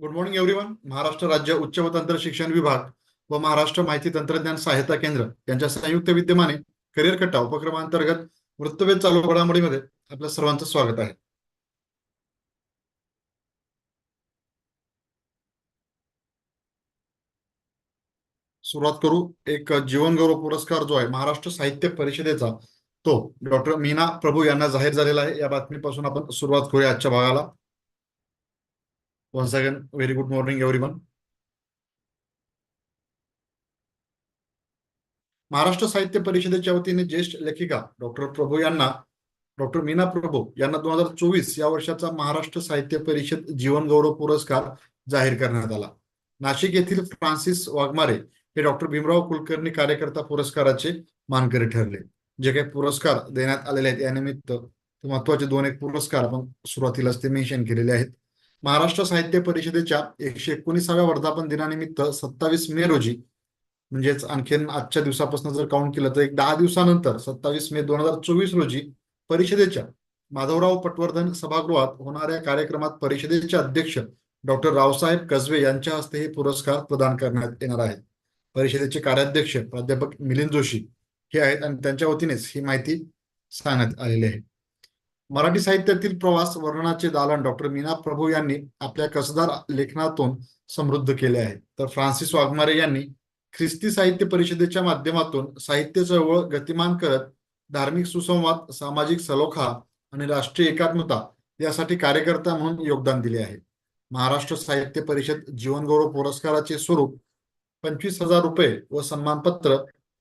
Good morning everyone Maharashtra राज्य उच्च व तंत्र शिक्षण विभाग व महाराष्ट्र माहिती तंत्रज्ञान सहायता केंद्र यांच्या संयुक्त विद्यमाने करिअर कट्टा उपक्रमांतर्गत वृत्तवेध चालू घडामोडीमध्ये आपल्या सर्वांचं स्वागत आहे. सुरुवात करू. एक जीवनगौरव पुरस्कार जो आहे महाराष्ट्र साहित्य परिषदेचा तो डॉक्टर मीना प्रभू यांना जाहीर झालेला आहे. या बातमीपासून आपण सुरुवात करूया आजच्या भागाला. Once again, very good morning everyone. Maharashtra साहित्य परिषदेच्या वतीने ज्येष्ठ लेखिका डॉक्टर प्रभू यांना डॉक्टर मीना प्रभू यांना दोन हजार चोवीस या वर्षाचा महाराष्ट्र साहित्य परिषद जीवन गौरव पुरस्कार जाहीर करण्यात आला. नाशिक येथील फ्रान्सिस वाघमारे हे डॉक्टर भीमराव कुलकर्णी कार्यकर्ता पुरस्काराचे मानकरी ठरले. जे काही पुरस्कार देण्यात आलेले आहेत यानिमित्त महत्त्वाचे दोन एक पुरस्कार आपण सुरुवातीलाच ते मेन्शन केलेले आहेत. महाराष्ट्र साहित्य परिषदेच्या एकशे एकोणीसाव्या वर्धापन दिनानिमित्त सत्तावीस मे रोजी म्हणजेच आणखीन आजच्या दिवसापासून जर काउंट केलं तर एक दहा दिवसानंतर सत्तावीस मे दोन हजार चोवीस रोजी परिषदेच्या माधवराव पटवर्धन सभागृहात होणाऱ्या कार्यक्रमात परिषदेचे अध्यक्ष डॉक्टर रावसाहेब कसबे यांच्या हस्ते हे पुरस्कार प्रदान करण्यात येणार आहेत परिषदेचे कार्याध्यक्ष प्राध्यापक मिलिंद जोशी हे आहेत आणि त्यांच्या वतीनेच ही माहिती सांगण्यात आलेली आहे. मराठी साहित्यातील प्रवास वर्णनाचे दालन डॉक्टर मीना प्रभू यांनी आपल्या कसदार लेखनातून समृद्ध केले आहे. तर फ्रान्सिस वाघमारे यांनी ख्रिस्ती साहित्य परिषदेच्या माध्यमातून साहित्य चळवळ गतिमान करत धार्मिक सुसंवाद सामाजिक सलोखा आणि राष्ट्रीय एकात्मता यासाठी कार्यकर्ता म्हणून योगदान दिले आहे. महाराष्ट्र साहित्य परिषद जीवनगौरव पुरस्काराचे स्वरूप पंचवीस हजार रुपये व सन्मानपत्र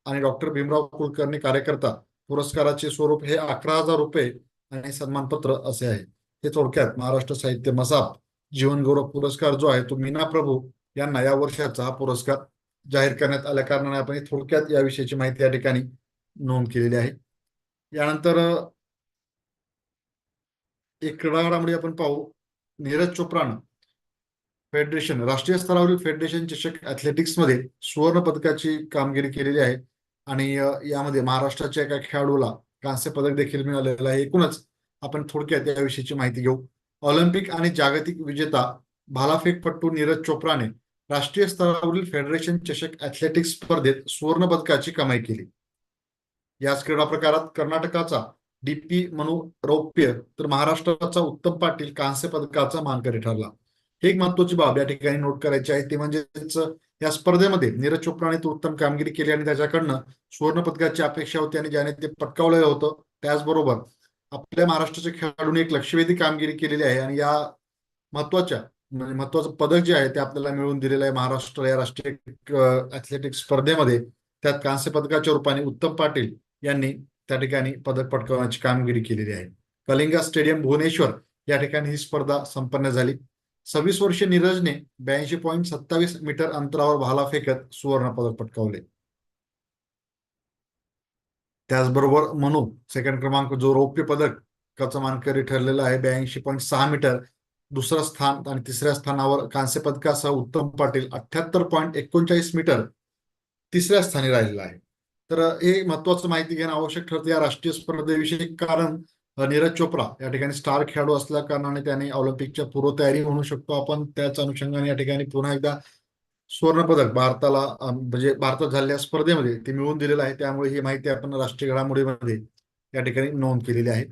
आणि डॉक्टर भीमराव कुलकर्णी कार्यकर्ता पुरस्काराचे स्वरूप हे अकरा हजार रुपये आणि सन्मानपत्र असे आहे. हे थोडक्यात महाराष्ट्र साहित्य मसाप जीवनगौरव पुरस्कार जो आहे तो मीना प्रभू यांना या वर्षाचा हा पुरस्कार जाहीर करण्यात आल्या कारणाने आपण थोडक्यात या विषयाची माहिती या ठिकाणी नोंद केलेली आहे. यानंतर एक क्रीडा घडामोडी आपण पाहू. नीरज चोप्रानं फेडरेशन राष्ट्रीय स्तरावरील फेडरेशन चषक ऍथलेटिक्समध्ये सुवर्ण पदकाची कामगिरी केलेली आहे. आणि यामध्ये महाराष्ट्राच्या एका खेळाडूला कांस्य पदक देखील मिळालेलं आहे. एकूणच आपण थोडक्यात याविषयीची माहिती घेऊ. ऑलिम्पिक आणि जागतिक विजेता भालाफेकपट्टू नीरज चोप्राने राष्ट्रीय स्तरावरील फेडरेशन चषक ऍथलेटिक्स स्पर्धेत सुवर्ण पदकाची कमाई केली. याच क्रीडा प्रकारात कर्नाटकाचा डीपी मनू रौप्य तर महाराष्ट्राचा उत्तम पाटील कांस्य पदकाचा मानकरी ठरला. एक महत्वाची बाब या ठिकाणी नोट करायची आहे ती म्हणजेच या स्पर्धेमध्ये नीरज चोप्राने तो उत्तम कामगिरी केली आणि त्याच्याकडनं सुवर्ण पदकाची अपेक्षा होती आणि ज्याने ते पटकावलेलं होतं त्याचबरोबर आपल्या महाराष्ट्राच्या खेळाडूने एक लक्षवेधी कामगिरी केलेली आहे आणि या महत्त्वाच्या म्हणजे महत्वाचं पदक जे आहे ते आपल्याला मिळवून दिलेलं आहे महाराष्ट्र या राष्ट्रीय ऍथलेटिक्स स्पर्धेमध्ये. त्यात कांस्य पदकाच्या रूपाने उत्तम पाटील यांनी त्या ठिकाणी पदक पटकावण्याची कामगिरी केलेली आहे. कलिंगा स्टेडियम भुवनेश्वर या ठिकाणी ही स्पर्धा संपन्न झाली. सव्वीस वर्षीय नीरजने ब्याऐंशी पॉईंट सत्तावीस मीटर अंतरावर भाला फेकत सुवर्ण पदक पटकावले. त्याचबरोबर मनू सेकंड क्रमांक जो रौप्य पदकाचा मानकरी ठरलेला आहे ब्याऐंशी पॉईंट सहा मीटर दुसरं स्थान आणि तिसऱ्या स्थानावर कांस्य पदकासह उत्तम पाटील अठ्याहत्तर पॉईंट एकोणचाळीस मीटर तिसऱ्या स्थानी राहिलेला आहे. तर हे महत्वाचं माहिती घेणं आवश्यक ठरतं या राष्ट्रीय स्पर्धेविषयी कारण नीरज चोप्रा या ठिकाणी स्टार खेळाडू असल्या कारणाने त्याने ऑलिम्पिकच्या पूर्वतयारी म्हणू शकतो आपण. त्याच अनुषंगाने या ठिकाणी पुन्हा एकदा स्वर्णपदक भारताला म्हणजे भारतात झालेल्या स्पर्धेमध्ये ते मिळवून दिलेलं आहे. त्यामुळे ही माहिती आपण राष्ट्रीय घडामोडीमध्ये या ठिकाणी नोंद केलेली आहे.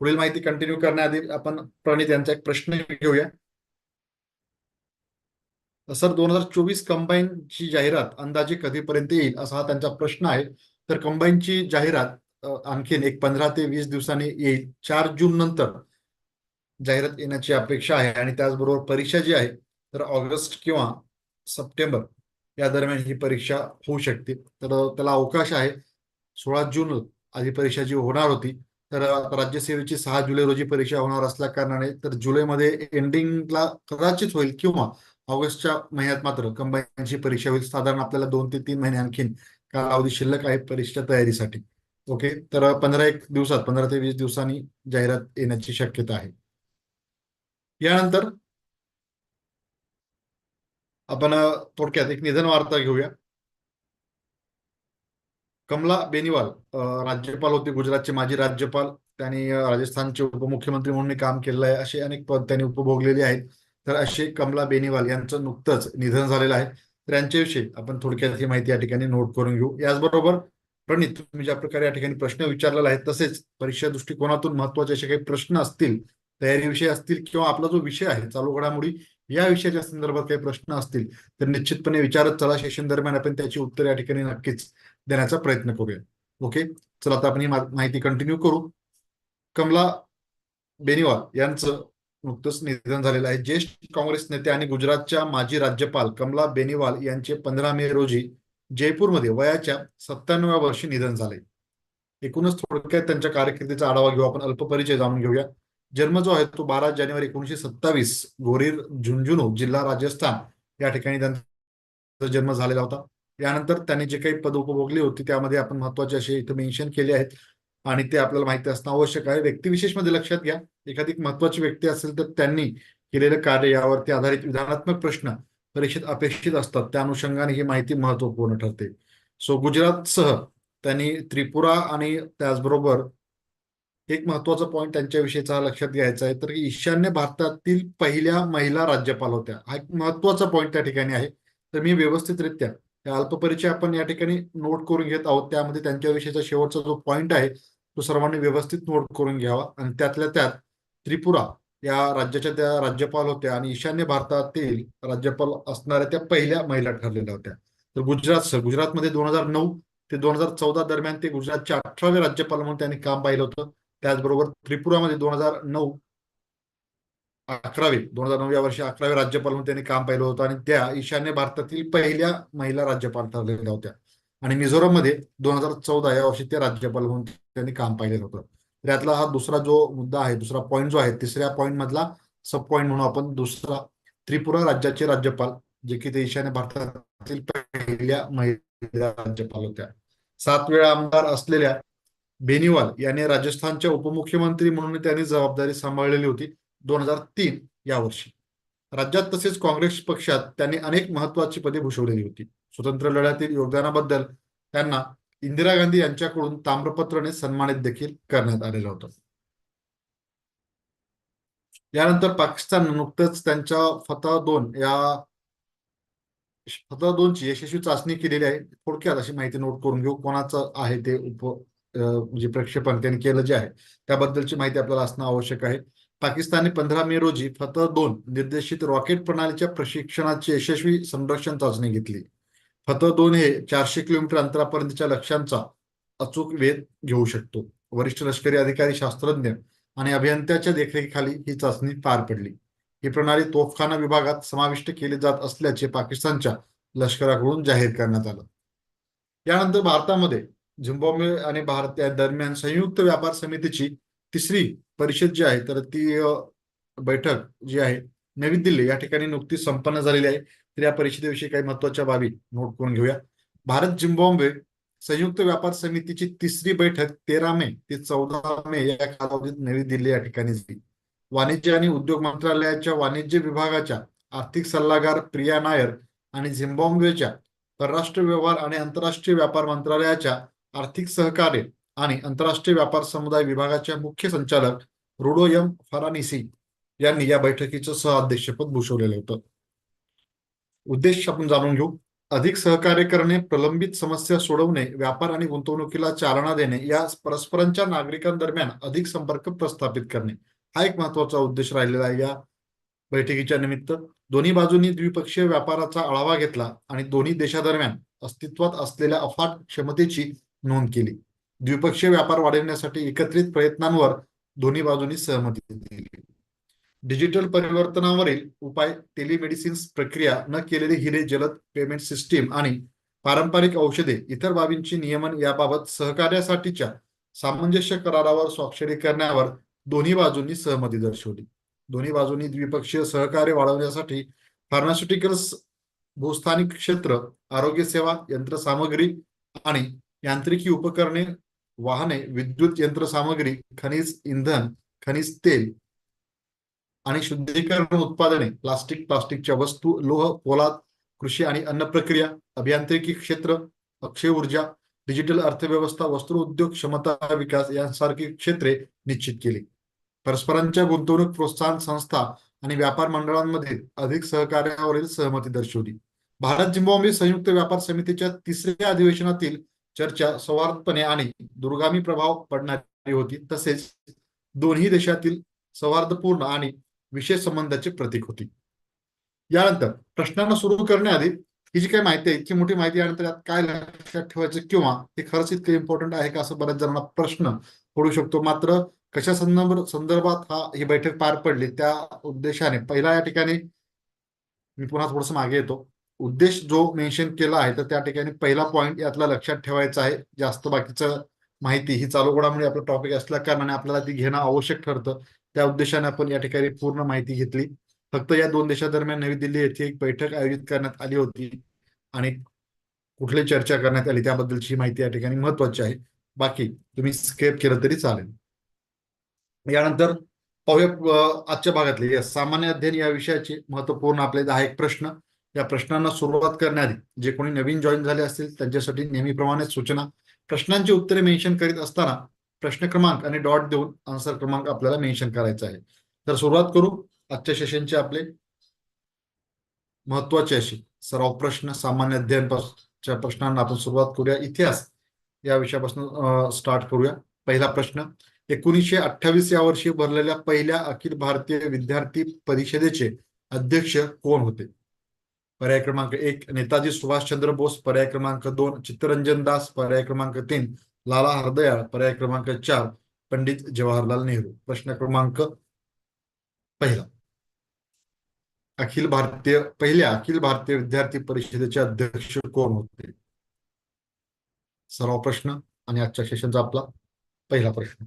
पुढील माहिती कंटिन्यू करण्याआधी आपण प्रणित यांचा एक प्रश्न घेऊया. सर दोन हजार चोवीस कंबाईनची जाहिरात अंदाजे कधीपर्यंत येईल? असा हा त्यांचा प्रश्न आहे. तर कंबाईनची जाहिरात आणखीन एक पंधरा ते वीस दिवसांनी येईल. चार जून नंतर जाहिरात येण्याची अपेक्षा आहे आणि त्याचबरोबर परीक्षा जी आहे तर ऑगस्ट किंवा सप्टेंबर या दरम्यान ही परीक्षा होऊ शकते. तर त्याला अवकाश आहे. सोळा जून आधी परीक्षा जी होणार होती तर राज्यसेवेची सहा जुलै रोजी परीक्षा होणार असल्या कारणाने तर जुलैमध्ये एंडिंगला कदाचित होईल किंवा ऑगस्टच्या महिन्यात मात्र कंबाईनची परीक्षा होईल. साधारण आपल्याला दोन ते तीन महिने आणखीन कालावधी शिल्लक आहे परीक्षा तयारीसाठी. ओके तर पंधरा एक दिवसात पंधरा ते वीस दिवसांनी जाहिरात येण्याची शक्यता आहे. यानंतर आपण थोडक्यात एक निधन वार्ता घेऊया. कमला बेनिवाल राज्यपाल होते गुजरातचे माजी राज्यपाल. त्यांनी राजस्थानचे उपमुख्यमंत्री म्हणून काम केलेलं आहे. असे अनेक पद त्यांनी उपभोगलेले आहेत. तर असे कमला बेनीवाल यांचं नुकतंच निधन झालेलं आहे. तर यांच्याविषयी आपण थोडक्यात ही माहिती या ठिकाणी नोट करून घेऊ. याचबरोबर प्रणित तुम्ही ज्या प्रकारे या ठिकाणी प्रश्न विचारलेला आहे तसेच परीक्षा दृष्टिकोनातून महत्त्वाचे असे काही प्रश्न असतील तयारीविषयी असतील किंवा आपला जो विषय आहे चालू घडामोडी या विषयाच्या संदर्भात काही प्रश्न असतील तर निश्चितपणे विचारत चला. सेशन दरम्यान आपण त्याची उत्तर या ठिकाणी नक्कीच देण्याचा प्रयत्न करूया. ओके? चला आता आपण ही माहिती कंटिन्यू करू. कमला बेनीवाल यांचं नुकतंच निधन झालेलं आहे. ज्येष्ठ काँग्रेस नेते आणि गुजरातच्या माजी राज्यपाल कमला बेनीवाल यांचे पंधरा मे रोजी जयपूरमध्ये वयाच्या सत्त्याण्णव्या वर्षी निधन झाले एकूणच थोडक्यात त्यांच्या कारकिर्दीचा आढावा घेऊ आपण अल्प परिचय जाणून घेऊया. जन्म जो आहे तो बारा जानेवारी एकोणीशे सत्तावीस गोरीर झुंझुनू जिल्हा राजस्थान या ठिकाणी त्यांचा जन्म झालेला होता. यानंतर त्यांनी जे काही पद उपभोगली होती त्यामध्ये आपण महत्त्वाचे असे इथे मेन्शन केले आहेत आणि ते आपल्याला माहिती असणं आवश्यक आहे. व्यक्तिविशेषमध्ये लक्षात घ्या. एखादी महत्वाची व्यक्ती असेल तर त्यांनी केलेलं कार्य यावरती आधारित विधानात्मक प्रश्न परीक्षेत अपेक्षित असतात. त्या अनुषंगाने ही माहिती महत्त्वपूर्ण ठरते. सो गुजरातसह त्यांनी त्रिपुरा आणि त्याचबरोबर एक महत्त्वाचा पॉईंट त्यांच्याविषयीचा लक्षात घ्यायचा आहे. तर ईशान्य भारतातील पहिल्या महिला राज्यपाल होत्या. हा एक महत्त्वाचा पॉईंट त्या ठिकाणी आहे. तर मी व्यवस्थितरित्या अल्पपरिचय आपण या ठिकाणी नोट करून घेत आहोत. त्यामध्ये त्यांच्याविषयीचा शेवटचा जो पॉईंट आहे तो सर्वांनी व्यवस्थित नोट करून घ्यावा. आणि त्यातल्या त्यात त्रिपुरा या राज्याच्या त्या राज्यपाल होत्या आणि ईशान्य भारतातील राज्यपाल असणाऱ्या त्या पहिल्या महिला ठरलेल्या होत्या. तर गुजरात गुजरातमध्ये दोन हजार नऊ ते दोन हजार चौदा दरम्यान ते गुजरातचे अठरावे राज्यपाल म्हणून त्यांनी काम पाहिलं होतं. त्याचबरोबर त्रिपुरामध्ये दोन हजार नऊ अकरावे दोन हजार नऊ या वर्षी अकरावे राज्यपाल म्हणून त्यांनी काम पाहिलं होतं आणि त्या ईशान्य भारतातील पहिल्या महिला राज्यपाल ठरलेल्या होत्या. आणि मिझोरममध्ये दोन हजार चौदा या वर्षी त्या राज्यपाल म्हणून त्यांनी काम पाहिलेलं होतं. त्यातला हा दुसरा जो मुद्दा आहे दुसरा पॉईंट जो आहे तिसऱ्या पॉईंट मधला सब पॉईंट म्हणून आपण दुसरा त्रिपुरा राज्याचे राज्यपाल जे की ते ईशान्य भारतातील पहिल्या महिला राज्यपाल होत्या. सात वेळा आमदार असलेल्या बेनिवाल यांनी राजस्थानच्या उपमुख्यमंत्री म्हणून त्यांनी जबाबदारी सांभाळलेली होती दोन हजार तीन या वर्षी. राज्यात तसेच काँग्रेस पक्षात त्यांनी अनेक महत्वाची पदे भूषवलेली होती. स्वतंत्र लढ्यातील योगदानाबद्दल त्यांना इंदिरा गांधी यांच्याकडून ताम्रपत्राने सन्मानित देखील करण्यात आलेलं होतं. यानंतर पाकिस्तान नुकतंच त्यांच्या फतह दोन या फतह दोनची यशस्वी चाचणी केलेली आहे. थोडक्यात अशी माहिती नोट करून घेऊ कोणाचं आहे ते उप म्हणजे प्रक्षेपण त्यांनी केलं जे आहे त्याबद्दलची माहिती आपल्याला असणं आवश्यक आहे. पाकिस्तानने पंधरा मे रोजी फतह दोन निर्देशित रॉकेट प्रणालीच्या प्रशिक्षणाची यशस्वी संरक्षण चाचणी घेतली. फत दोन हे चारशे किलोमीटर अंतरापर्यंतच्या लक्ष्यांचा अचूक वेध घेऊ शकतो. वरिष्ठ लष्करी अधिकारी शास्त्रज्ञ आणि अभियंत्याच्या देखरेखीखाली ही चाचणी पार पडली. ही प्रणाली तोफखाना विभागात समाविष्ट केली जात असल्याचे पाकिस्तानच्या लष्कराकडून जाहीर करण्यात आलं. यानंतर भारतामध्ये झिम्बाब्वे आणि भारत या दरम्यान संयुक्त व्यापार समितीची तिसरी परिषद जी आहे तर ती बैठक जी आहे नवी दिल्ली या ठिकाणी नुकतीच संपन्न झालेली आहे. तर या परिषदेविषयी काही महत्त्वाच्या बाबी नोट करून घेऊया. भारत झिम्बाब्वे संयुक्त व्यापार समितीची तिसरी बैठक तेरा मे ते चौदा मे या कालावधीत नवी दिल्ली या ठिकाणी झाली. वाणिज्य आणि उद्योग मंत्रालयाच्या वाणिज्य विभागाच्या आर्थिक सल्लागार प्रिया नायर आणि झिम्बाब्वेच्या परराष्ट्र व्यवहार आणि आंतरराष्ट्रीय व्यापार मंत्रालयाच्या आर्थिक सहकार्य आणि आंतरराष्ट्रीय व्यापार समुदाय विभागाच्या मुख्य संचालक रुडो एम फरानिसी यांनी या बैठकीचं सहअध्यक्षपद भूषवलेलं होतं. उद्देश आपण जाणून घेऊ. अधिक सहकार्य करणे प्रलंबित समस्या सोडवणे व्यापार आणि गुंतवणुकीला चालना देणे या परस्परांच्या नागरिकांदरम्यान अधिक संपर्क प्रस्थापित करणे. हा एक महत्त्वाचा उद्देश राहिलेला आहे या बैठकीच्या निमित्त. दोन्ही बाजूंनी द्विपक्षीय व्यापाराचा आढावा घेतला आणि दोन्ही देशादरम्यान अस्तित्वात असलेल्या अफाट क्षमतेची नोंद केली. द्विपक्षीय व्यापार वाढविण्यासाठी एकत्रित प्रयत्नांवर दोन्ही बाजूंनी सहमती दिली. डिजिटल परिवर्तनावरील उपाय टेलिमेडिसिन प्रक्रिया न केलेले हिरे जलद पेमेंट सिस्टीम आणि पारंपरिक औषधे इतर बाबींची नियमन याबाबत सहकार्यासाठीच्या सामंजस्य करारावर स्वाक्षरी करण्यावर दोन्ही बाजूंनी सहमती दर्शवली. दोन्ही बाजूंनी द्विपक्षीय सहकार्य वाढवण्यासाठी फार्मास्युटिकल्स भूस्थानिक क्षेत्र आरोग्य सेवा यंत्रसामग्री आणि यांत्रिकी उपकरणे वाहने विद्युत यंत्रसामग्री खनिज इंधन खनिज तेल आणि शुद्धीकरण उत्पादने प्लास्टिक प्लास्टिकच्या वस्तू लोह पोलाद कृषी आणि अन्न प्रक्रिया अभियांत्रिकी क्षेत्र अक्षय ऊर्जा डिजिटल अर्थव्यवस्था वस्त्र उद्योग क्षमता विकास यांसारखी क्षेत्रे निश्चित केली. परस्परांच्या गुंतवणूक प्रोत्साहन संस्था आणि व्यापार मंडळांमध्ये अधिक सहकार्यावरील सहमती दर्शवली. भारत जिम्बाब्वे संयुक्त व्यापार समितीच्या तिसऱ्या अधिवेशनातील चर्चा सौहार्दपणे आणि दुर्गामी प्रभाव पडणारी होती. तसेच दोन्ही देशातील सौहार्दपूर्ण आणि विशेष संबंधाचे प्रतीक होती. यानंतर प्रश्नांना सुरू करण्याआधी ही जी काही माहिती आहे इतकी मोठी माहिती यानंतर यात काय लक्षात ठेवायचं किंवा हे खरंच इतकं इम्पॉर्टंट आहे का असं बऱ्याच जणांना प्रश्न पडू शकतो. मात्र कशा संदर्भ संदर्भात हा ही बैठक पार पडली त्या उद्देशाने पहिला या ठिकाणी मी पुन्हा थोडस मागे येतो. उद्देश जो मेन्शन केला आहे तर त्या ठिकाणी पहिला पॉईंट यातला लक्षात ठेवायचा आहे. जास्त बाकीचं माहिती ही चालू घडामोडी आपला टॉपिक असल्या कारणाने आपल्याला ती घेणं आवश्यक ठरतं. त्या उद्देशाने आपण या ठिकाणी पूर्ण माहिती घेतली. फक्त या दोन देशादरम्यान नवी दिल्ली येथे एक बैठक आयोजित करण्यात आली होती आणि कुठली चर्चा करण्यात आली त्याबद्दलची माहिती या ठिकाणी महत्वाची आहे. बाकी तुम्ही स्केप केलं तरी चालेल. यानंतर पाहूया आजच्या भागातले. या सामान्य अध्ययन या विषयाचे महत्त्वपूर्ण आपले दहा एक प्रश्न. या प्रश्नांना सुरुवात करण्याआधी जे कोणी नवीन जॉईन झाले असतील त्यांच्यासाठी नेहमीप्रमाणे सूचना. प्रश्नांची उत्तरे मेन्शन करीत असताना प्रश्न क्रमांक आणि डॉट देऊन आन्सर क्रमांक आपल्याला मेन्शन करायचा आहे. तर सुरुवात करू आजच्या सेशनचे आपले. महत्त्वाचे असे सराव प्रश्न सामान्य अध्ययनच्या प्रश्नांना आपण सुरुवात करूया. इतिहास या विषयापासून स्टार्ट करूया. पहिला प्रश्न एकोणीसशे अठ्ठावीस या वर्षी भरलेल्या पहिल्या अखिल भारतीय विद्यार्थी परिषदेचे अध्यक्ष कोण होते? पर्याय क्रमांक एक नेताजी सुभाषचंद्र बोस पर्याय क्रमांक दोन चित्तरंजन दास पर्याय क्रमांक तीन लाला हरदयाळ पर्याय क्रमांक चार पंडित जवाहरलाल नेहरू. प्रश्न क्रमांक पहिला. अखिल भारतीय पहिल्या अखिल भारतीय विद्यार्थी परिषदेचे अध्यक्ष कोण होते? सर्व प्रश्न आणि आजच्या सेशनचा आपला पहिला प्रश्न.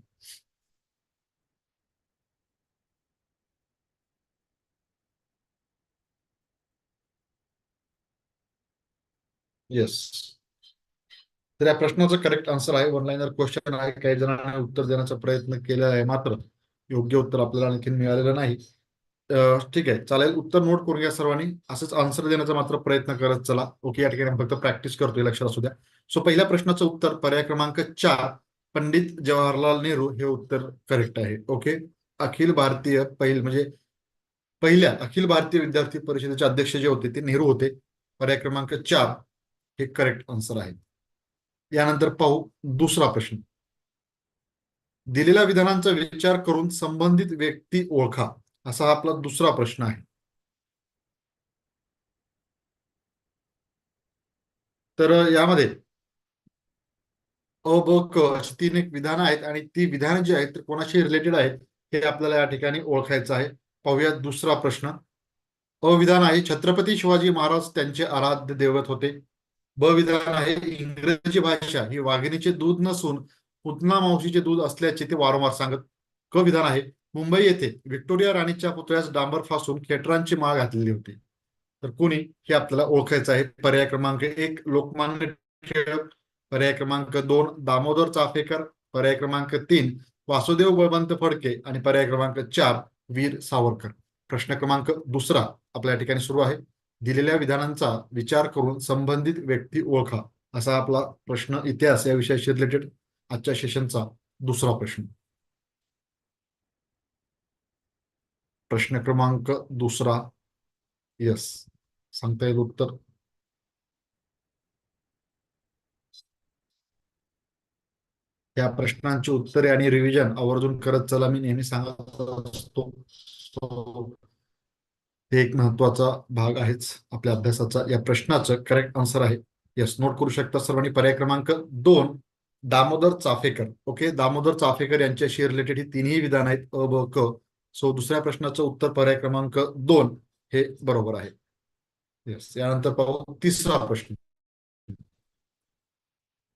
येस तर या प्रश्नाचं करेक्ट आन्सर आहे. वन लाईनर क्वेश्चन आहे. काही जणांनी उत्तर देण्याचा प्रयत्न केलेला आहे मात्र योग्य उत्तर आपल्याला आणखी मिळालेलं नाही. ठीक आहे. चालेल. उत्तर नोट करून घ्या सर्वांनी. असंच आन्सर देण्याचा मात्र प्रयत्न करत चला. ओके या ठिकाणी फक्त प्रॅक्टिस करतोय. लक्षात असू द्या. सो पहिल्या प्रश्नाचं उत्तर पर्याय क्रमांक चार पंडित जवाहरलाल नेहरू हे उत्तर करेक्ट आहे. ओके अखिल भारतीय पहिल म्हणजे पहिल्या अखिल भारतीय विद्यार्थी परिषदेचे अध्यक्ष जे होते ते नेहरू होते. पर्याय क्रमांक चार हे करेक्ट आन्सर आहे. यानंतर पाहू दुसरा प्रश्न. दिलेल्या विधानांचा विचार करून संबंधित व्यक्ती ओळखा असा हा आपला दुसरा प्रश्न आहे. तर यामध्ये अ ब क अशी तीन एक विधानं आहेत आणि ती विधानं जी आहेत कोणाशी रिलेटेड आहेत हे आपल्याला या ठिकाणी ओळखायचं आहे. पाहूया दुसरा प्रश्न. अविधान आहे छत्रपती शिवाजी महाराज त्यांचे आराध्य दैवत होते. ब विधान आहे इंग्रजी भाषा ही वाघिणीचे दूध नसून पुतना मावशीचे दूध असल्याचे ते वारंवार सांगत क विधान आहे मुंबई येथे व्हिक्टोरिया राणीच्या पुतळ्यास डांबर फासून खेटरांची माळ घातलेली होती. तर कोणी हे आपल्याला ओळखायचं आहे पर्याय क्रमांक एक लोकमान्य टिळक पर्याय क्रमांक दोन दामोदर चाफेकर पर्याय क्रमांक तीन वासुदेव बळवंत फडके आणि पर्याय क्रमांक चार वीर सावरकर. प्रश्न क्रमांक दुसरा आपल्या ठिकाणी सुरू आहे. दिलेल्या विधानांचा विचार करून संबंधित व्यक्ती ओळखा असा आपला प्रश्न इतिहास या विषयाशी रिलेटेड आजच्या सेशनचा दुसरा प्रश्न. प्रश्न क्रमांक दुसरा यस सांगता येईल उत्तर. या प्रश्नांची उत्तरे आणि रिव्हिजन आवर्जून करत चला. मी नेहमी सांगत असतो हे एक महत्त्वाचा भाग आहेच. आपल्या अभ्यासाचा या प्रश्नाचं करेक्ट आन्सर आहे. यस नोट करू शकता सर्वांनी पर्याय क्रमांक दोन दामोदर चाफेकर. ओके दामोदर चाफेकर यांच्याशी रिलेटेड ही तिन्ही विधान आहेत अ ब क. सो दुसऱ्या प्रश्नाचं उत्तर पर्याय क्रमांक दोन हे बरोबर आहे. येस यानंतर पाहू तिसरा प्रश्न.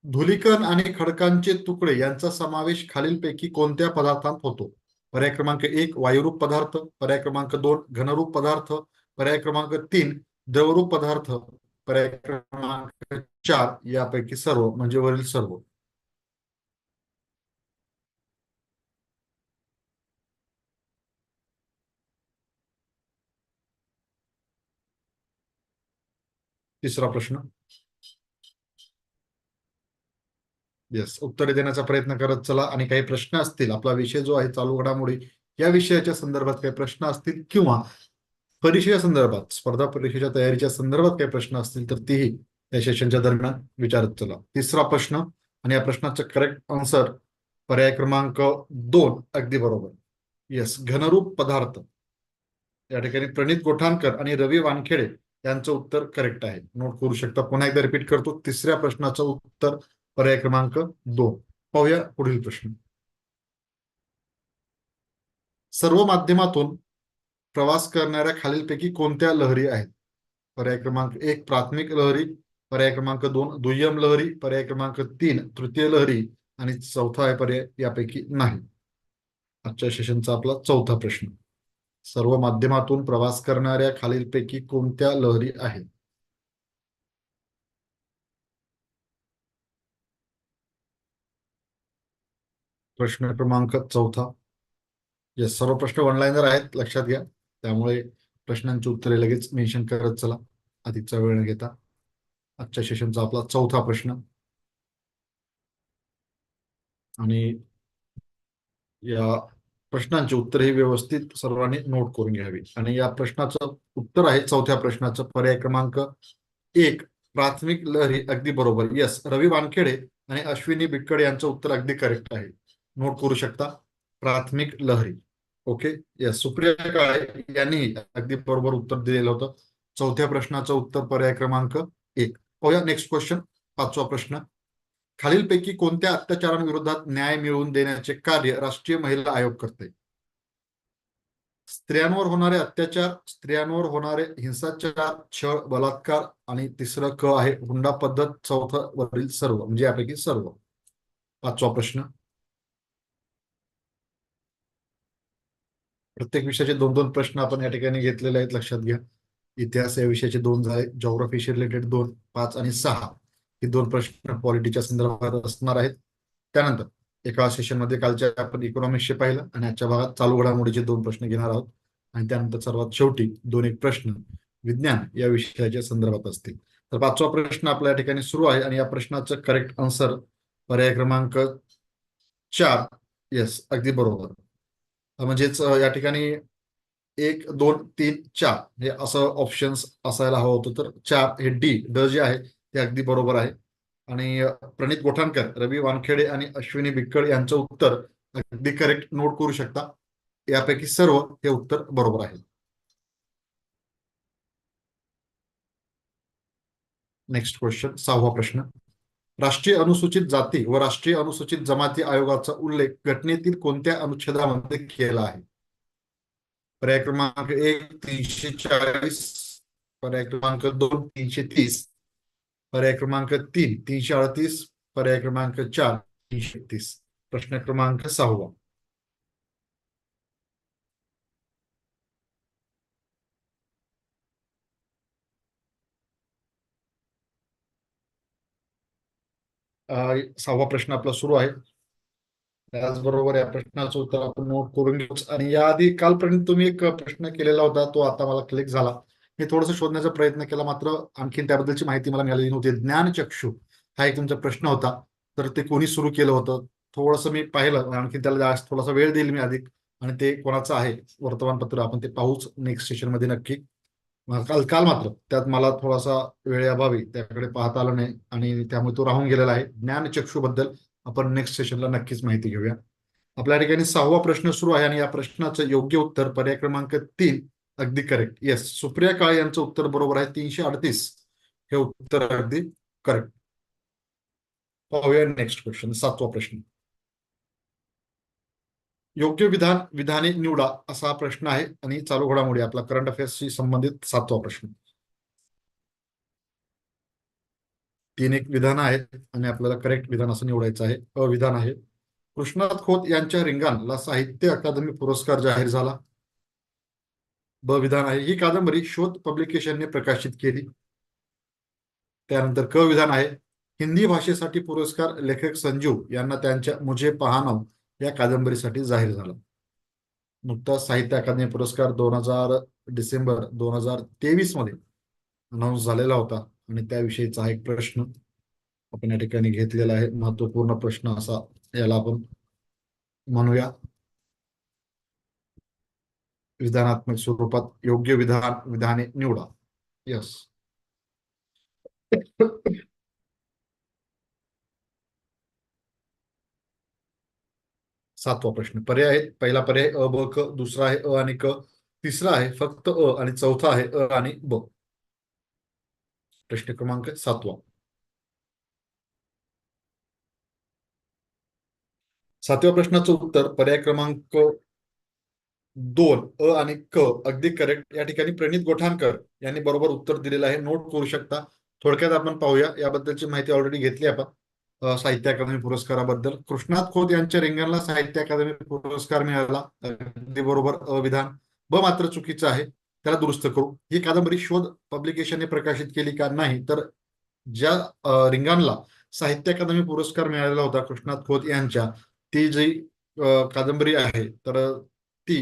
धुलिकन आणि खडकांचे तुकडे यांचा समावेश खालीलपैकी कोणत्या पदार्थात होतो? पर्याय क्रमांक एक, वायुरूप पदार्थ, पर्याय क्रमांक दोन, घनरूप पदार्थ, पर्याय क्रमांक तीन, द्रवरूप पदार्थ, पर्याय क्रमांक चार, यापैकी सर्व, म्हणजे वरील सर्व. तिसरा प्रश्न. येस उत्तरे देण्याचा प्रयत्न करत चला आणि काही प्रश्न असतील आपला विषय जो आहे चालू घडामोडी या विषयाच्या संदर्भात काही प्रश्न असतील किंवा परीक्षेच्या संदर्भात स्पर्धा परीक्षेच्या तयारीच्या संदर्भात काही प्रश्न असतील तर तीही या सेशनच्या दरम्यान विचारत चला. तिसरा प्रश्न आणि या प्रश्नाचं करेक्ट आन्सर पर्याय क्रमांक दोन अगदी बरोबर. येस घनरूप पदार्थ. या ठिकाणी प्रणित गोठाणकर आणि रवी वानखेडे यांचं उत्तर करेक्ट आहे. नोट करू शकता पुन्हा एकदा रिपीट करतो. तिसऱ्या प्रश्नाचं उत्तर पर्याय क्रमांक दोन पाहूया पुढील प्रश्न सर्व माध्यमातून प्रवास करणाऱ्या खालीलपैकी कोणत्या लहरी आहेत पर्याय क्रमांक एक प्राथमिक लहरी पर्याय क्रमांक दोन दुय्यम लहरी पर्याय क्रमांक तीन तृतीय लहरी आणि चौथा आहे पर्याय यापैकी नाही आजच्या सेशनचा आपला चौथा प्रश्न सर्व माध्यमातून प्रवास करणाऱ्या खालीलपैकी कोणत्या लहरी आहेत प्रश्न क्रमांक चौथा. येस सर्व प्रश्न ऑनलाईनर आहेत लक्षात घ्या. त्यामुळे प्रश्नांची उत्तरे लगेच मेन्शन करत चला. अधिकचा वेळ न घेता. आजच्या सेशनचा आपला चौथा प्रश्न. आणि या प्रश्नांची उत्तर ही व्यवस्थित सर्वांनी नोट करून घ्यावी. आणि या प्रश्नाचं उत्तर आहे चौथ्या प्रश्नाचं. पर्याय क्रमांक एक प्राथमिक लहरी अगदी बरोबर. यस रवी वानखेडे आणि अश्विनी बिटकडे यांचं उत्तर अगदी करेक्ट आहे. नोट करू शकता. प्राथमिक लहरी. ओके? यस सुप्रिया काळे यांनी अगदी बरोबर उत्तर दिलेलं होतं. चौथ्या प्रश्नाचं उत्तर पर्याय क्रमांक एक. पाहूया नेक्स्ट क्वेश्चन पाचवा प्रश्न. खालीलपैकी कोणत्या अत्याचारांविरोधात न्याय मिळवून देण्याचे कार्य राष्ट्रीय महिला आयोग करते? स्त्रियांवर होणारे अत्याचार स्त्रियांवर होणारे हिंसाचार छळ बलात्कार आणि तिसरं क आहे हुंडा पद्धत चौथं वरील सर्व म्हणजे यापैकी सर्व. पाचवा प्रश्न. प्रत्येक विषयाचे दोन दोन प्रश्न आपण या ठिकाणी घेतलेले आहेत लक्षात घ्या. इतिहास या विषयाचे दोन झाले जॉग्राफीशी रिलेटेड दोन पाच आणि सहा. हे दोन प्रश्न पॉलिटीच्या संदर्भात असणार आहेत. त्यानंतर एका सेशनमध्ये कालच्या आपण इकॉनॉमिक्सचे पाहिलं आणि आजच्या भागात चालू घडामोडीचे दोन प्रश्न घेणार आहोत. आणि त्यानंतर सर्वात शेवटी दोन एक प्रश्न विज्ञान या विषयाच्या संदर्भात असतील. तर पाचवा प्रश्न आपल्या ठिकाणी सुरू आहे आणि या प्रश्नाचं करेक्ट आन्सर पर्याय क्रमांक चार. येस अगदी बरोबर. म्हणजेच या ठिकाणी एक दोन तीन चार हे असं ऑप्शन्स असायला हवं होतं. तर चार हे डी ड जे आहे ते अगदी बरोबर आहे. आणि प्रणित गोठाणकर रवी वानखेडे आणि अश्विनी बिक्कळ यांचं उत्तर अगदी करेक्ट नोट करू शकता. यापैकी सर्व हे उत्तर बरोबर आहे. नेक्स्ट क्वेश्चन सहावा प्रश्न. राष्ट्रीय अनुसूचित जाती व राष्ट्रीय अनुसूचित जमाती आयोगाचा उल्लेख घटनेतील कोणत्या अनुच्छेदामध्ये केला आहे? पर्याय क्रमांक एक तीनशे चाळीस. पर्याय क्रमांक दोन तीनशे तीस. पर्याय क्रमांक तीन तीनशे अडतीस. पर्याय क्रमांक चार तीनशे तीस प्रश्न क्रमांक सहावा. सहावा प्रश्न आपला सुरू आहे. त्याचबरोबर या प्रश्नाचं उत्तर आपण नोट करून घेऊ आणि याआधी कालपर्यंत तुम्ही एक प्रश्न केलेला होता तो आता मला क्लिक झाला. मी थोडस शोधण्याचा प्रयत्न केला मात्र आणखीन त्याबद्दलची माहिती मला मिळालेली नव्हती. ज्ञानचक्षू हा एक तुमचा प्रश्न होता. तर ते कोणी सुरू केलं होतं? थोडस मी पाहिलं आणखी त्याला थोडासा वेळ देईल मी अधिक आणि ते कोणाचं आहे? वर्तमानपत्र आपण ते पाहूच नेक्स्ट सेशनमध्ये नक्की. काल काल मात्र त्यात मला थोडासा वेळेअभावी त्याकडे पाहता आलं नाही आणि त्यामुळे तो राहून गेलेला आहे. ज्ञानचक्षू बद्दल आपण नेक्स्ट सेशनला नक्कीच माहिती घेऊया. आपल्या ठिकाणी सहावा प्रश्न सुरू आहे आणि या प्रश्नाचं योग्य उत्तर पर्याय क्रमांक तीन अगदी करेक्ट येस सुप्रिया काळे यांचं उत्तर बरोबर आहे तीनशे अडतीस. हे उत्तर अगदी करेक्ट पाहूया नेक्स्ट क्वेश्चन सातवा प्रश्न. योग्य विधान विधाने निवडा असा प्रश्न आहे आणि चालू घडामोडी आपला करंट अफेअर्सशी संबंधित सातवा प्रश्न. तीन एक विधान आहेत आणि आपल्याला करेक्ट विधान असं निवडायचं आहे. अविधान आहे. कृष्णाथ खोत यांच्या रिंगाणला साहित्य अकादमी पुरस्कार जाहीर झाला. ब विधान आहे. ही कादंबरी शोध पब्लिकेशनने प्रकाशित केली. त्यानंतर क विधान आहे. हिंदी भाषेसाठी पुरस्कार लेखक संजू यांना त्यांच्या मुझे पहानव या कादंबरीसाठी जाहीर झाला. नुकताच साहित्य अकादमी पुरस्कार दोन हजार डिसेंबर दोन हजार तेवीसमध्ये अनाऊन्स झालेला होता. आणि त्याविषयीचा एक प्रश्न आपण या ठिकाणी घेतलेला आहे. महत्त्वपूर्ण प्रश्न असा याला आपण म्हणूया. विधानात्मक स्वरूपात योग्य विधान विधाने निवडा. यस सातवा प्रश्न. पर्याय आहेत पहिला पर्याय अ ब क दुसरा आहे अ आणि क. तिसरा आहे फक्त अ आणि चौथा आहे अ आणि ब. प्रश्न क्रमांक सातवा. सातव्या प्रश्नाचं उत्तर पर्याय क्रमांक दोन अ आणि क. अगदी करेक्ट या ठिकाणी प्रणित गोठाणकर यांनी बरोबर उत्तर दिलेलं आहे. नोट करू शकता. थोडक्यात आपण पाहूया. याबद्दलची माहिती ऑलरेडी घेतली आपण. साहित्य अकादमी पुरस्काराबद्दल. कृष्णात खोत यांच्या रिंगणला साहित्य अकादमी पुरस्कार मिळाला. अगदी बरोबर अविधान. ब मात्र चुकीचं आहे. त्याला दुरुस्त करू. ही कादंबरी शोध पब्लिकेशनने प्रकाशित केली का नाही तर ज्या अ, साहित्य अकादमी पुरस्कार मिळालेला होता कृष्णात खोत यांच्या ती जी कादंबरी आहे तर ती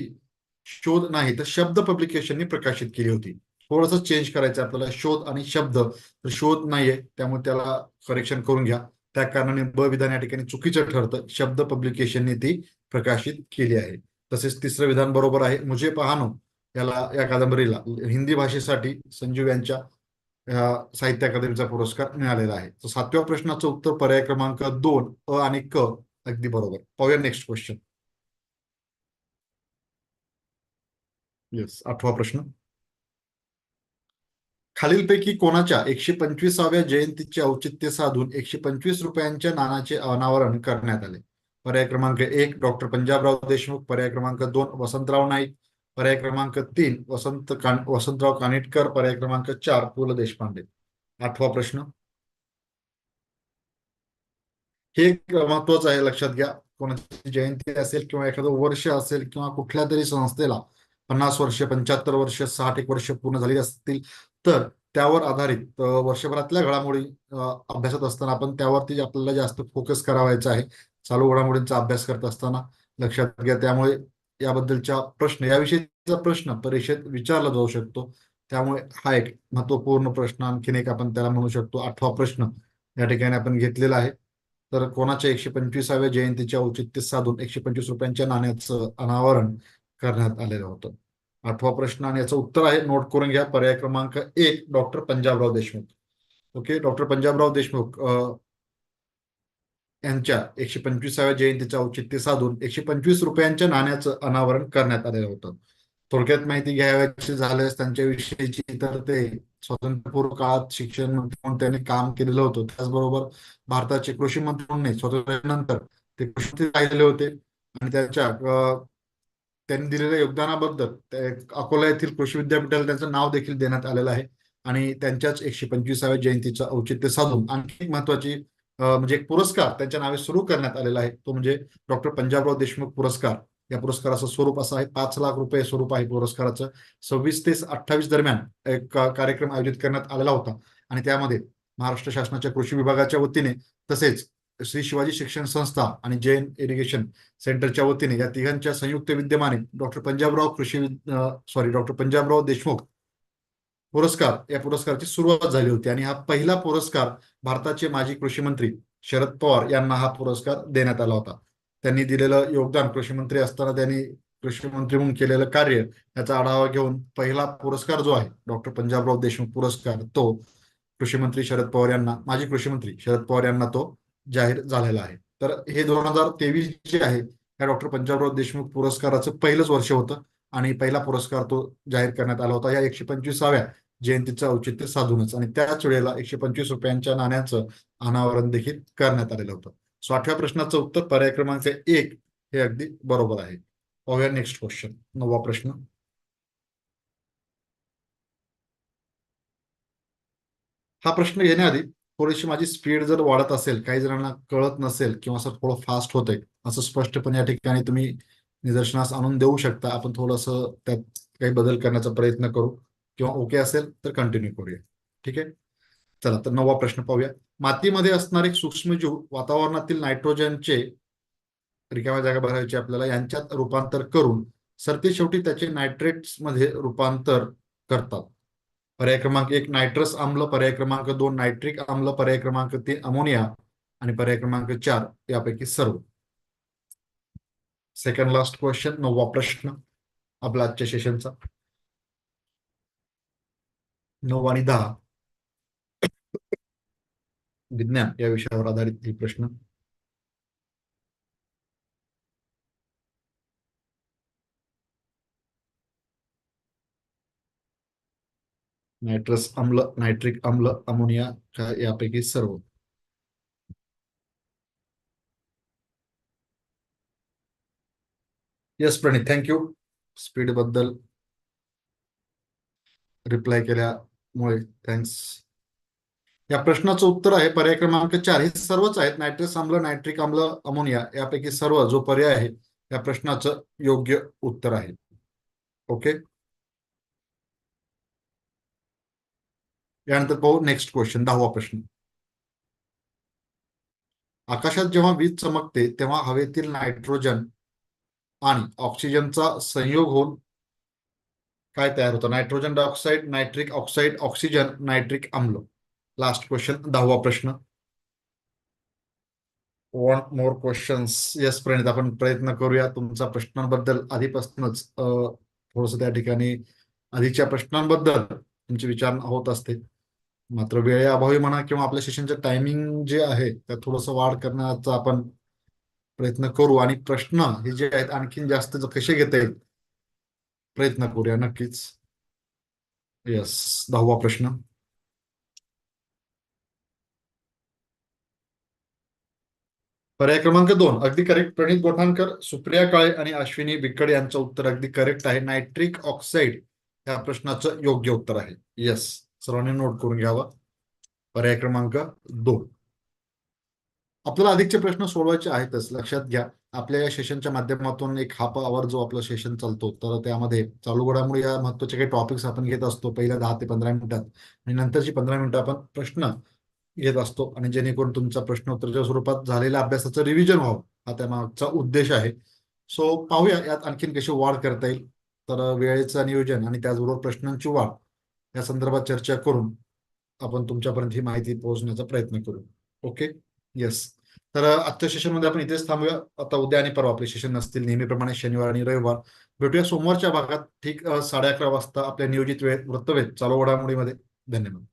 शोध नाही तर शब्द पब्लिकेशनने प्रकाशित केली होती. थोडंसं चेंज करायचं आपल्याला शोध आणि शब्द. तर शोध नाहीये त्यामुळे त्याला करेक्शन करून घ्या. त्या कारणाने ब विधान या ठिकाणी चुकीचं ठरतं. शब्द पब्लिकेशनने ती प्रकाशित केली आहे. तसेच तिसरं विधान बरोबर आहे. मुझे पहानो याला या कादंबरीला हिंदी भाषेसाठी संजीव यांच्या साहित्य अकादमीचा पुरस्कार मिळालेला आहे. तर सातव्या प्रश्नाचं उत्तर पर्याय क्रमांक दोन अ आणि क अगदी बरोबर. पाहूया नेक्स्ट क्वेश्चन येस आठवा प्रश्न. खालीलपैकी कोणाच्या एकशे पंचवीसाव्या जयंतीचे औचित्य साधून एकशे पंचवीस रुपयांच्या नाण्याचे अनावरण करण्यात आले. पर्याय क्रमांक एक डॉक्टर पंजाबराव देशमुख. पर्याय क्रमांक दोन वसंतराव नाईक. पर्याय क्रमांक तीन वसंत कान वसंतराव कानिटकर. पर्याय क्रमांक चार पु ल देशपांडे. आठवा प्रश्न. हे महत्वाचं आहे लक्षात घ्या. कोणाची जयंती असेल किंवा एखादं वर्ष असेल किंवा कुठल्या तरी संस्थेला पन्नास वर्ष पंच्याहत्तर वर्ष साठ एक वर्ष पूर्ण झाली असतील तर त्यावर आधारित वर्षभरातल्या घडामोडी अभ्यासात असताना आपण त्यावरती आपल्याला जास्त फोकस करावायचा आहे चालू घडामोडींचा अभ्यास करत असताना लक्षात घ्या. त्यामुळे याबद्दलच्या प्रश्न याविषयीचा प्रश्न परीक्षेत विचारला जाऊ शकतो. त्यामुळे हा एक महत्त्वपूर्ण प्रश्न आणखीन एक आपण त्याला म्हणू शकतो आठवा प्रश्न या ठिकाणी आपण घेतलेला आहे. तर कोणाच्या एकशे पंचवीसाव्या जयंतीच्या औचित्य साधून एकशे पंचवीस रुपयांच्या नाण्याचं अनावरण करण्यात आलेलं होतं. आठवा प्रश्न आणि याचं उत्तर आहे नोट करून घ्या. पर्याय क्रमांक एक doctor Panjabrao Deshmukh. Okay doctor Panjabrao Deshmukh यांच्या एकशे पंचवीसाव्या जयंतीचे औचित्य साधून एकशे पंचवीस रुपयांच्या नाण्याचं अनावरण करण्यात आलेलं होतं. थोडक्यात माहिती घ्यावयाची झाल्यास त्यांच्याविषयीची तर ते स्वातंत्र्यपूर्व काळात शिक्षण मंत्री म्हणून त्यांनी काम केलेलं होतं. त्याचबरोबर भारताचे कृषी मंत्री म्हणून स्वातंत्र्यानंतर ते कृषी राहिलेले होते. आणि त्याच्या त्यांनी दिलेल्या योगदानाबद्दल अकोला येथील कृषी विद्यापीठाला त्यांचं नाव देखील देण्यात आलेलं आहे. आणि त्यांच्याच एकशे पंचवीसाव्या जयंतीचं औचित्य साधून आणखी एक महत्वाची म्हणजे एक पुरस्कार त्यांच्या नावे सुरू करण्यात आलेला आहे. तो म्हणजे डॉक्टर पंजाबराव देशमुख पुरस्कार. या पुरस्काराचं स्वरूप असं आहे पाच लाख रुपये स्वरूप आहे पुरस्काराचं. सव्वीस ते अठ्ठावीस दरम्यान एक कार्यक्रम आयोजित करण्यात आलेला होता. आणि त्यामध्ये महाराष्ट्र शासनाच्या कृषी विभागाच्या वतीने तसेच श्री शिवाजी शिक्षण संस्था आणि जैन इरिगेशन सेंटरच्या वतीने या तिघांच्या संयुक्त विद्यमाने डॉक्टर पंजाबराव कृषी सॉरी डॉक्टर पंजाबराव देशमुख पुरस्कार या पुरस्काराची सुरुवात झाली होती. आणि हा पहिला पुरस्कार भारताचे माजी कृषी मंत्री शरद पवार यांना हा पुरस्कार देण्यात आला होता. त्यांनी दिलेलं योगदान कृषी मंत्री असताना त्यांनी कृषी मंत्री म्हणून केलेलं कार्य याचा आढावा घेऊन पहिला पुरस्कार जो आहे डॉक्टर पंजाबराव देशमुख पुरस्कार तो कृषी मंत्री शरद पवार यांना माजी कृषी मंत्री शरद पवार यांना तो जाहीर झालेला आहे. तर हे दोन हजार तेवीस जे आहे या डॉक्टर पंजाबराव देशमुख पुरस्काराचं पहिलंच वर्ष होतं आणि पहिला पुरस्कार तो जाहीर करण्यात आला होता. या एकशे पंचवीसाव्या जयंतीचं औचित्य साधूनच आणि त्याच वेळेला एकशे पंचवीस रुपयांच्या नाण्याचं अनावरण देखील करण्यात आलेलं होतं. सो आठव्या प्रश्नाचं उत्तर पर्याय क्रमांक एक हे अगदी बरोबर आहे. पाहूया नेक्स्ट क्वेश्चन नववा प्रश्न. हा प्रश्न घेण्याआधी थोडीशी माझी स्पीड जर वाढत असेल काही जणांना कळत नसेल किंवा असं थोडं फास्ट होतंय असं स्पष्टपणे या ठिकाणी तुम्ही निदर्शनास आणून देऊ शकता. आपण थोडंसं त्यात काही बदल करण्याचा प्रयत्न करू किंवा ओके असेल तर कंटिन्यू करूया. ठीक आहे? चला तर नववा प्रश्न पाहूया. मातीमध्ये असणारे सूक्ष्मजीव वातावरणातील नायट्रोजनचे रिकाम्या जागा भरायचे आपल्याला यांच्यात रूपांतर करून सरते शेवटी त्याचे नायट्रेट्समध्ये रूपांतर करतात. पर्याय क्रमांक एक नायट्रस आम्ल पर्याय क्रमांक दोन नायट्रिक आम्ल पर्याय क्रमांक तीन अमोनिया आणि पर्याय क्रमांक चार यापैकी सर्व. सेकंड लास्ट क्वेश्चन नववा प्रश्न आपला आजच्या सेशनचा नऊ आणि दहा. विज्ञान या विषयावर आधारित हे प्रश्न. नायट्रस आम्ल नायट्रिक आम्ल अमोनिया यापैकी सर्व. येस प्रणित थँक्यू स्पीडबद्दल रिप्लाय केल्यामुळे थँक्स या प्रश्नाचं उत्तर आहे पर्याय क्रमांक चार. हे सर्वच आहेत नायट्रस आम्ल नायट्रिक आम्ल अमोनिया यापैकी सर्व जो पर्याय आहे या प्रश्नाचं योग्य उत्तर आहे. ओके यानंतर पाहू नेक्स्ट क्वेश्चन दहावा प्रश्न. आकाशात जेव्हा वीज चमकते तेव्हा हवेतील नायट्रोजन आणि ऑक्सिजनचा संयोग होऊन काय तयार होतं? Nitrogen dioxide nitric oxide oxygen nitric आम्ल लास्ट क्वेश्चन दहावा प्रश्न. Want more questions yes Pranit आपण प्रयत्न करूया तुमचा प्रश्नांबद्दल आधीपासूनच. थोडस त्या ठिकाणी आधीच्या प्रश्नांबद्दल तुमचे विचार होत असते मात्र वेळेअभावी म्हणा किंवा आपल्या सेशनचं टायमिंग जे आहे त्यात थोडस वाढ करण्याचा आपण प्रयत्न करू. आणि प्रश्न हे जे आहेत आणखीन जास्त कसे घेता येईल? प्रयत्न करूया नक्कीच. यस दहावा प्रश्न. पर्याय क्रमांक दोन. अगदी करेक्ट प्रणित गोठाणकर सुप्रिया काळे आणि अश्विनी बिक्कड यांचं उत्तर अगदी करेक्ट आहे. नायट्रिक ऑक्साईड या प्रश्नाचं योग्य उत्तर आहे. येस सर्वांनी नोट करून घ्यावं. पर्याय क्रमांक दोन. आपल्याला अधिकचे प्रश्न सोडवायचे आहेतच. लक्षात घ्या. आपल्या या सेशनच्या माध्यमातून एक हाफ आवर जो आपला सेशन चालतो तर त्यामध्ये चालू घडामोडी या महत्त्वाचे काही टॉपिक्स आपण घेत असतो. पहिल्या दहा ते पंधरा मिनिटात. आणि नंतरची पंधरा मिनिटं आपण प्रश्न घेत असतो. आणि जेणेकरून तुमचा प्रश्नोत्तरच्या स्वरूपात झालेल्या अभ्यासाचं रिव्हिजन व्हावं. हा त्यामागचा उद्देश आहे. सो पाहूया यात आणखीन कशी वाढ करता येईल. तर वेळेचं नियोजन आणि त्याचबरोबर प्रश्नांची वाढ. या संदर्भात चर्चा करून आपण तुमच्यापर्यंत ही माहिती पोहोचण्याचा प्रयत्न करू. ओके येस तर आजच्या सेशनमध्ये आपण इथेच थांबूया. आता उद्या आणि परवा आपले सेशन नसतील. नेहमीप्रमाणे शनिवार आणि रविवार. भेटूया सोमवारच्या भागात. ठीक साडे अकरा वाजता आपल्या नियोजित वेळेत वृत्तवेध चालू घडामोडीमध्ये. धन्यवाद.